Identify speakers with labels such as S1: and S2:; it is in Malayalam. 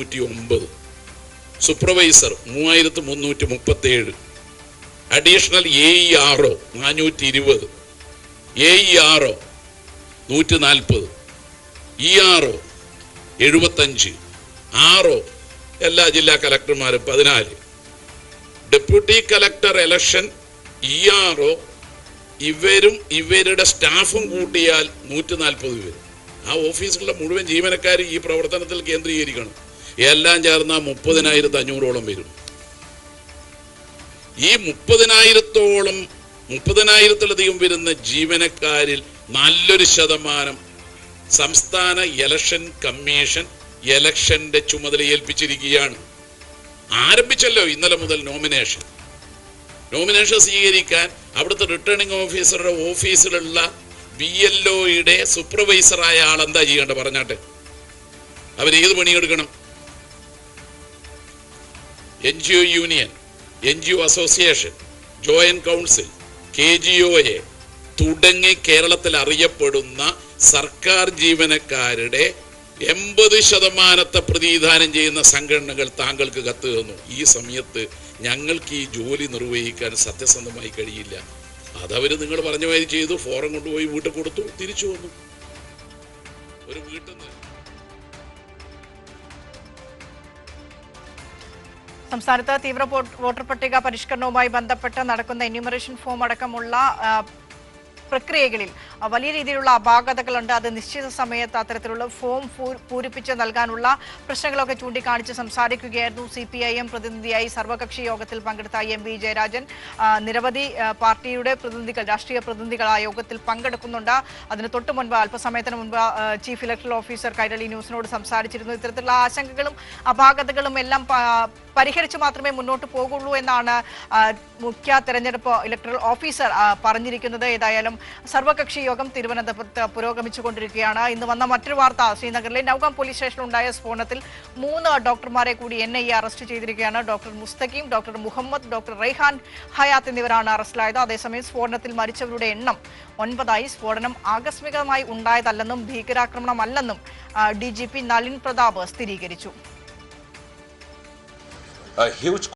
S1: അഞ്ഞൂറ്റി ഒമ്പത് സൂപ്പർവൈസർ മൂവായിരത്തി മുന്നൂറ്റി മുപ്പത്തി ഏഴ് additional A E R O നാനൂറ്റി ഇരുപത് എ ഇ ആർ ഒ നൂറ്റി നാൽപ്പത് ഇ ആർ ഒ എഴുപത്തഞ്ച്. ആർ ഒ എല്ലാ ജില്ലാ കലക്ടർമാരും പതിനാല്. Deputy collector election E R O ഇവരും ഇവരുടെ സ്റ്റാഫും കൂട്ടിയാൽ നൂറ്റി നാൽപ്പത് പേര്. ആ ഓഫീസിലുള്ള മുഴുവൻ ജീവനക്കാരും ഈ പ്രവർത്തനത്തിൽ കേന്ദ്രീകരിക്കണം. എല്ലാം ചേർന്ന മുപ്പതിനായിരത്തി അഞ്ഞൂറോളം വരും. ഈ മുപ്പതിനായിരത്തോളം മുപ്പതിനായിരത്തിലധികം വരുന്ന ജീവനക്കാരിൽ നല്ലൊരു ശതമാനം സംസ്ഥാന ഇലക്ഷൻ കമ്മീഷൻ ഇലക്ഷന്റെ ചുമതല ഏൽപ്പിച്ചിരിക്കുകയാണ്. ആരംഭിച്ചല്ലോ ഇന്നലെ മുതൽ നോമിനേഷൻ നോമിനേഷൻ സ്വീകരിക്കാൻ അവിടുത്തെ റിട്ടേണിംഗ് ഓഫീസറുടെ ഓഫീസിലുള്ള ബി എൽ ഒയുടെ സൂപ്പർവൈസറായ ആൾ എന്താ ചെയ്യേണ്ടത് പറഞ്ഞാട്ടെ? അവർ ഏത് പണിയെടുക്കണം? N G O union N G O association joint council K G O A തുടങ്ങി കേരളത്തിൽ അറിയപ്പെടുന്ന സർക്കാർ ജീവനക്കാരുടെ എൺപത് ശതമാനത്തെ പ്രതിനിധാനം ചെയ്യുന്ന സംഘടനകൾ താങ്കൾക്ക് കത്ത് തന്നു ഈ സമയത്ത് ഞങ്ങൾക്ക് ഈ ജോലി നിർവഹിക്കാൻ സത്യസന്ധമായി കഴിയില്ല. അതവർ നിങ്ങൾ പറഞ്ഞ മാതിരി ചെയ്തു ഫോറം കൊണ്ടുപോയി വീട്ടിൽ കൊടുത്തു തിരിച്ചു വന്നു. ഒരു വീട്ടിൽ നിന്ന്
S2: സംസ്ഥാനത്ത് തീവ്ര വോട്ട് വോട്ടർ പട്ടിക പരിഷ്കരണവുമായി ബന്ധപ്പെട്ട് നടക്കുന്ന എന്യൂമറേഷൻ ഫോം അടക്കമുള്ള പ്രക്രിയകളിൽ. വലിയ രീതിയിലുള്ള അപാകതകളുണ്ട്. അത് നിശ്ചിത സമയത്ത് അത്തരത്തിലുള്ള ഫോം പൂരിപ്പിച്ച് നൽകാനുള്ള പ്രശ്നങ്ങളൊക്കെ ചൂണ്ടിക്കാണിച്ച് സംസാരിക്കുകയായിരുന്നു സി പി ഐ എം പ്രതിനിധിയായി സർവകക്ഷി യോഗത്തിൽ പങ്കെടുത്ത എം വി ജയരാജൻ. നിരവധി പാർട്ടിയുടെ പ്രതിനിധികൾ രാഷ്ട്രീയ പ്രതിനിധികൾ ആ യോഗത്തിൽ പങ്കെടുക്കുന്നുണ്ട്. അതിന് തൊട്ട് മുൻപ് അല്പസമയത്തിന് മുൻപ് ചീഫ് ഇലക്ടറൽ ഓഫീസർ കൈരളി ന്യൂസിനോട് സംസാരിച്ചിരുന്നു. ഇത്തരത്തിലുള്ള ആശങ്കകളും അപാകതകളും എല്ലാം പരിഹരിച്ച് മാത്രമേ മുന്നോട്ട് പോകുള്ളൂ എന്നാണ് മുഖ്യ തെരഞ്ഞെടുപ്പ് ഇലക്ടറൽ ഓഫീസർ പറഞ്ഞിരിക്കുന്നത്. ഏതായാലും സർവകക്ഷി യോഗം തിരുവനന്തപുരത്ത് പുരോഗമിച്ചുകൊണ്ടിരിക്കുകയാണ്. ഇന്ന് വന്ന മറ്റൊരു വാർത്ത ശ്രീനഗറിലെ നൌഗാം പോലീസ് സ്റ്റേഷനിലുണ്ടായ സ്ഫോടനത്തിൽ മൂന്ന് ഡോക്ടർമാരെ കൂടി എൻ അറസ്റ്റ് ചെയ്തിരിക്കുകയാണ്. Doctor Mustaqeem doctor Muhammad doctor Raihan Hayat എന്നിവരാണ് അറസ്റ്റിലായത്. അതേസമയം സ്ഫോടനത്തിൽ മരിച്ചവരുടെ എണ്ണം ഒൻപതായി. സ്ഫോടനം ആകസ്മികമായി ഉണ്ടായതല്ലെന്നും ഭീകരാക്രമണമല്ലെന്നും D G P Nalin Pratap സ്ഥിരീകരിച്ചു.